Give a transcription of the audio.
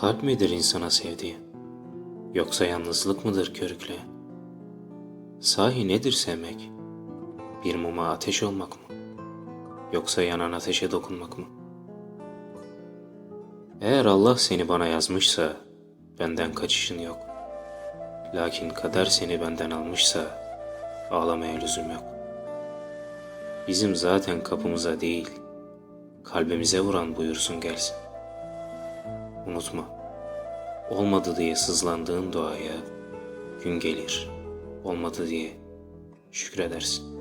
Kalp midir insana sevdiği? Yoksa yalnızlık mıdır körükleyen? Sahi nedir sevmek? Bir muma ateş olmak mı? Yoksa yanan ateşe dokunmak mı? Eğer Allah seni bana yazmışsa benden kaçışın yok. Lakin kader seni benden almışsa ağlamaya lüzum yok. Bizim zaten kapımıza değil, kalbimize vuran buyursun gelsin. Unutma, olmadı diye sızlandığın duaya gün gelir, olmadı diye şükredersin.